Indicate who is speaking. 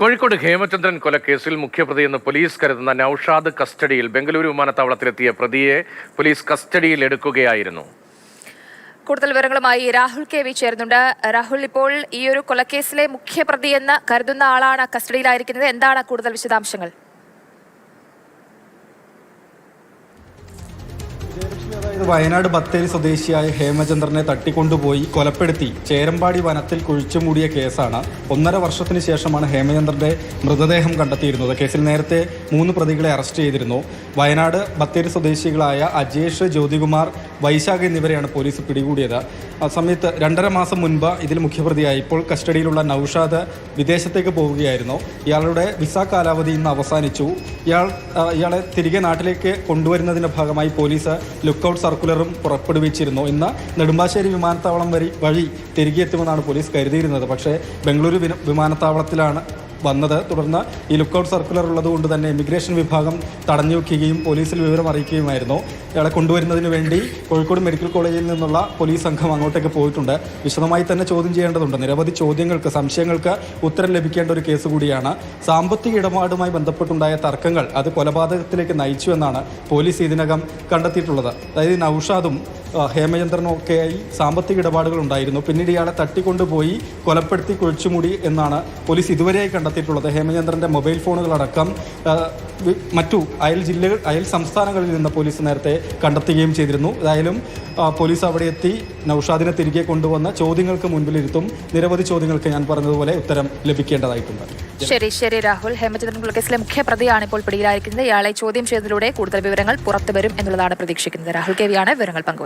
Speaker 1: കോഴിക്കോട് ഹേമചന്ദ്രൻ കൊലക്കേസിൽ മുഖ്യപ്രതിയെന്ന് പോലീസ് കരുതുന്ന നൌഷാദ് കസ്റ്റഡിയിൽ ബംഗളൂരു വിമാനത്താവളത്തിലെത്തിയ പ്രതിയെ പോലീസ് കസ്റ്റഡിയിൽ എടുക്കുകയായിരുന്നു.
Speaker 2: കൂടുതൽ വിവരങ്ങളുമായി രാഹുൽ കെ വി ചേരുന്നുണ്ട്. രാഹുൽ ഇപ്പോൾ ഈ ഒരു കൊലക്കേസിലെ മുഖ്യപ്രതി എന്ന് കരുതുന്ന ആളാണ് കസ്റ്റഡിയിലായിരിക്കുന്നത്. എന്താണ് കൂടുതൽ വിശദാംശങ്ങൾ?
Speaker 3: വയനാട് ബത്തേരി സ്വദേശിയായ ഹേമചന്ദ്രനെ തട്ടിക്കൊണ്ടുപോയി കൊലപ്പെടുത്തി ചേരമ്പാടി വനത്തിൽ കുഴിച്ചുമൂടിയ കേസാണ്. ഒന്നര വർഷത്തിന് ശേഷമാണ് ഹേമചന്ദ്രന്റെ മൃതദേഹം കണ്ടെത്തിയിരുന്നത്. കേസിൽ നേരത്തെ മൂന്ന് പ്രതികളെ അറസ്റ്റ് ചെയ്തിരുന്നു. വയനാട് ബത്തേരി സ്വദേശികളായ അജേഷ് ജ്യോതികുമാർ വൈശാഖ് എന്നിവരെയാണ് പോലീസ് പിടികൂടിയത്. ആ സമയത്ത് രണ്ടര മാസം മുൻപ് ഇതിൽ മുഖ്യപ്രതിയായി ഇപ്പോൾ കസ്റ്റഡിയിലുള്ള നൌഷാദ് വിദേശത്തേക്ക് പോവുകയായിരുന്നു. ഇയാളുടെ വിസ കാലാവധി ഇന്ന് അവസാനിച്ചു. ഇയാൾ ഇയാളെ തിരികെ നാട്ടിലേക്ക് കൊണ്ടുവരുന്നതിന്റെ ഭാഗമായി പോലീസ് ലുക്കൌട്ട് സർക്കുലറും പുറപ്പെടുവിച്ചിരുന്നു. ഇന്ന് നെടുമ്പാശ്ശേരി വിമാനത്താവളം വഴി വഴി തിരികെ എത്തുമെന്നാണ് പോലീസ് കരുതിയിരുന്നത്. പക്ഷേ ബംഗളൂരു വിമാനത്താവളത്തിലാണ് വന്നത്. തുടർന്ന് ഈ ലുക്കൌട്ട് സർക്കുലർ ഉള്ളതുകൊണ്ട് തന്നെ ഇമിഗ്രേഷൻ വിഭാഗം തടഞ്ഞു വയ്ക്കുകയും പോലീസിൽ വിവരം അറിയിക്കുകയുമായിരുന്നു. ഇയാളെ കൊണ്ടുവരുന്നതിന് വേണ്ടി കോഴിക്കോട് മെഡിക്കൽ കോളേജിൽ നിന്നുള്ള പോലീസ് സംഘം അങ്ങോട്ടേക്ക് പോയിട്ടുണ്ട്. വിശദമായി തന്നെ ചോദ്യം ചെയ്യേണ്ടതുണ്ട്. നിരവധി ചോദ്യങ്ങൾക്ക് സംശയങ്ങൾക്ക് ഉത്തരം ലഭിക്കേണ്ട ഒരു കേസ് കൂടിയാണ്. സാമ്പത്തിക ഇടപാടുമായി ബന്ധപ്പെട്ടുണ്ടായ തർക്കങ്ങൾ അത് കൊലപാതകത്തിലേക്ക് നയിച്ചു എന്നാണ് പോലീസ് ഇതിനകം കണ്ടെത്തിയിട്ടുള്ളത്. അതായത് നൌഷാദും ഹേമചന്ദ്രനും ഒക്കെയായി സാമ്പത്തിക ഇടപാടുകൾ ഉണ്ടായിരുന്നു പിന്നീട് ഇയാളെ തട്ടിക്കൊണ്ടുപോയി കൊലപ്പെടുത്തി കുഴിച്ചുമൂടി എന്നാണ് പോലീസ് ഇതുവരെയായി കണ്ടെത്തിയിട്ടുള്ളത്. ഹേമചന്ദ്രന്റെ മൊബൈൽ ഫോണുകളടക്കം മറ്റു അയൽ ജില്ലകൾ അയൽ സംസ്ഥാനങ്ങളിൽ നിന്ന് പോലീസ് നേരത്തെ കണ്ടെത്തുകയും ചെയ്തിരുന്നു. ഏതായാലും പോലീസ് അവിടെ എത്തി നൌഷാദിനെ തിരികെ കൊണ്ടുവന്ന ചോദ്യങ്ങൾക്ക് മുൻപിലിരുത്തും. നിരവധി ചോദ്യങ്ങൾക്ക് ഞാൻ പറഞ്ഞതുപോലെ ഉത്തരം ലഭിക്കേണ്ടതായിട്ടുണ്ട്.
Speaker 2: ശരി ശരി രാഹുൽ. ഹേമചന്ദ്രൻ കൊലക്കേസിലെ മുഖ്യപ്രതിയാണ് ഇപ്പോൾ പിടിയിലായിരിക്കുന്നത്. ഇയാളെ ചോദ്യം ചെയ്തതിലൂടെ കൂടുതൽ വിവരങ്ങൾ പുറത്തുവരും എന്നുള്ളതാണ് പ്രതീക്ഷിക്കുന്നത്. രാഹുൽ കെ വിയാണ് വിവരങ്ങൾ പങ്കുവച്ചത്.